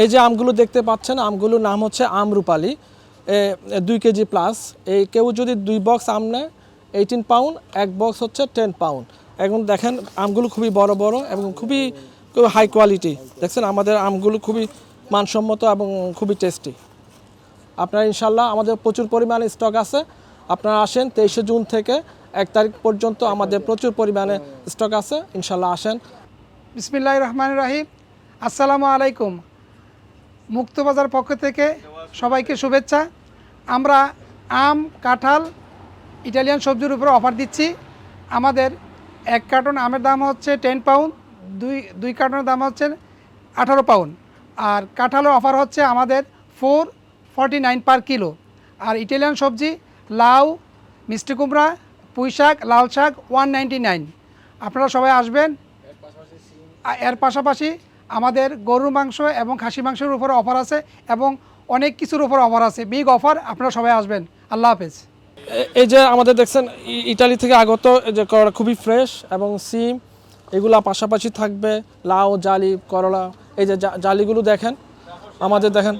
এই যে আমগুলো দেখতে পাচ্ছেন আমগুলোর নাম হচ্ছে আমরুপালি এ, দুই কেজি প্লাস এই কেউ যদি দুই বক্স আম নেয় এইটিন পাউন্ড এক বক্স হচ্ছে টেন পাউন্ড এখন দেখেন আমগুলো খুবই বড় বড় এবং খুবই খুবই হাই কোয়ালিটি দেখছেন আমাদের আমগুলো খুবই মানসম্মত এবং খুবই টেস্টি আপনারা ইনশাল্লাহ আমাদের প্রচুর পরিমাণে স্টক আছে। আপনারা আসেন তেইশে জুন থেকে এক তারিখ পর্যন্ত আমাদের প্রচুর পরিমাণে স্টক আছে। ইনশাল্লাহ আসেন। বিসমিল্লাহ রহমান রাহিম। আসসালামু আলাইকুম। মুক্তবাজার পক্ষ থেকে সবাইকে শুভেচ্ছা। আমরা আম, কাঁঠাল, ইটালিয়ান সবজির উপরে অফার দিচ্ছি। আমাদের এক কার্টন আমের দাম হচ্ছে টেন পাউন্ড দুই দুই কার্টনের দাম হচ্ছে আঠারো পাউন্ড আর কাঁঠালের অফার হচ্ছে আমাদের four forty nine per kilo আর ইটালিয়ান সবজি, লাউ, মিষ্টি কুমড়া, পুঁই শাক, লাল শাক ওয়ান নাইনটি নাইন আপনারা সবাই আসবেন। এর পাশাপাশি আমাদের গরুর মাংস এবং খাসি মাংসের উপর অফার আছে এবং অনেক কিছুর উপর অফার আছে। বিগ অফার, আপনারা সবাই আসবেন। আল্লাহ হাফেজ। এই যে আমাদের দেখছেন ইটালি থেকে আগত যে করলা খুবই ফ্রেশ এবং সিম, এগুলা পাশাপাশি থাকবে লাউ, জালি, করলা। এই যে জালিগুলো দেখেন, আমাদের দেখেন,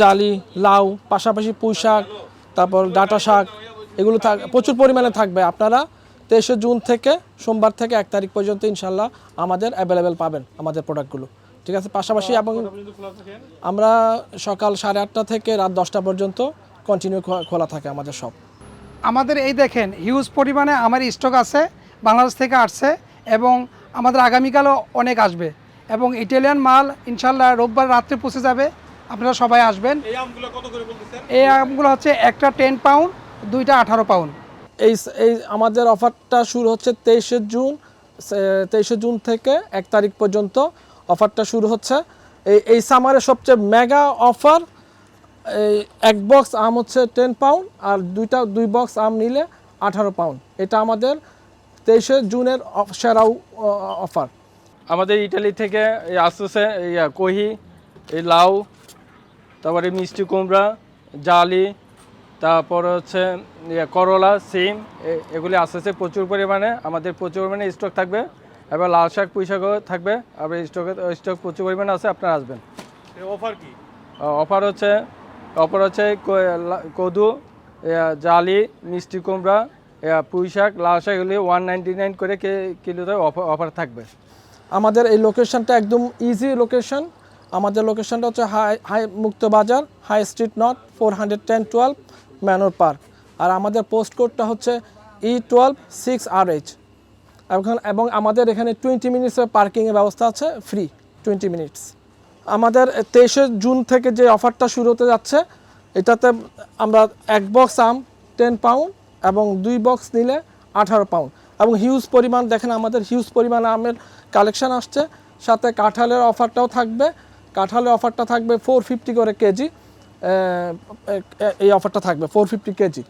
জালি, লাউ, পাশাপাশি পুঁই শাক তারপর ডাটা শাক এগুলো থাক, প্রচুর পরিমাণে থাকবে। আপনারা তেইশে জুন থেকে সোমবার থেকে এক তারিখ পর্যন্ত ইনশাল্লাহ আমাদের অ্যাভেলেবেল পাবেন আমাদের প্রোডাক্টগুলো ঠিক আছে? পাশাপাশি এবং আমরা সকাল সাড়ে আটটা থেকে রাত দশটা পর্যন্ত কন্টিনিউ খোলা থাকে আমাদের সব আমাদের এই দেখেন হিউজ পরিমাণে আমার স্টক আছে বাংলাদেশ থেকে আসছে এবং আমাদের আগামীকালও অনেক আসবে। এবং ইটালিয়ান মাল ইনশাল্লাহ রোববার রাত্রে পৌঁছে যাবে। আপনারা সবাই আসবেন। এই আমগুলো কত করে বলতেছেন? এই আমগুলো হচ্ছে একটা টেন পাউন্ড দুইটা আঠারো পাউন্ড এই এই আমাদের অফারটা শুরু হচ্ছে তেইশে জুন তেইশে জুন থেকে এক তারিখ পর্যন্ত অফারটা শুরু হচ্ছে। এই এই সামারের সবচেয়ে মেগা অফার, এই এক বক্স আম হচ্ছে টেন পাউন্ড আর দুইটা, দুই বক্স আম নিলে আঠারো পাউন্ড। এটা আমাদের তেইশে জুনের অফ- সেরা অফার। আমাদের ইটালি থেকে এই আসতেছে, এই কহি, এই লাউ, তারপরে মিষ্টি কুমড়া, জালি তারপর হচ্ছে ইয়ে, করলা সিম এ- এগুলি আসতেছে প্রচুর পরিমাণে। আমাদের প্রচুর পরিমাণে স্টক থাকবে। এবার লাল শাক পুঁই শাকও থাকবে। আবার স্টকে স্টক প্রচুর পরিমাণে আছে আপনারা আসবেন। অফার কি? অফার হচ্ছে অফার হচ্ছে কদু জালি মিষ্টি কুমড়া পুঁই শাক লাল শাক এগুলি ওয়ান নাইনটি নাইন করে কে- কিলোতে অফার অফার থাকবে। আমাদের এই লোকেশনটা একদম ইজি লোকেশন আমাদের লোকেশনটা হচ্ছে hi hi Mukto Bazar high street not four hundred ten twelve Manor Park আর আমাদের পোস্ট কোডটা হচ্ছে E twelve six R H এবং আমাদের এখানে টোয়েন্টি মিনিটসের পার্কিংয়ের ব্যবস্থা আছে ফ্রি টোয়েন্টি মিনিটস আমাদের তেইশে জুন থেকে যে অফারটা শুরু হতে যাচ্ছে, এটাতে আমরা এক বক্স আম টেন পাউন্ড এবং দুই বক্স নিলে আঠারো পাউন্ড এবং হিউজ পরিমাণ, দেখেন আমাদের হিউজ পরিমাণ আমের কালেকশান আসছে। সাথে কাঁঠালের অফারটাও থাকবে। কাঁঠালের অফারটা থাকবে ফোর ফিফটি করে কেজি। এই অফারটা থাকবে ফোর ফিফটি কেজি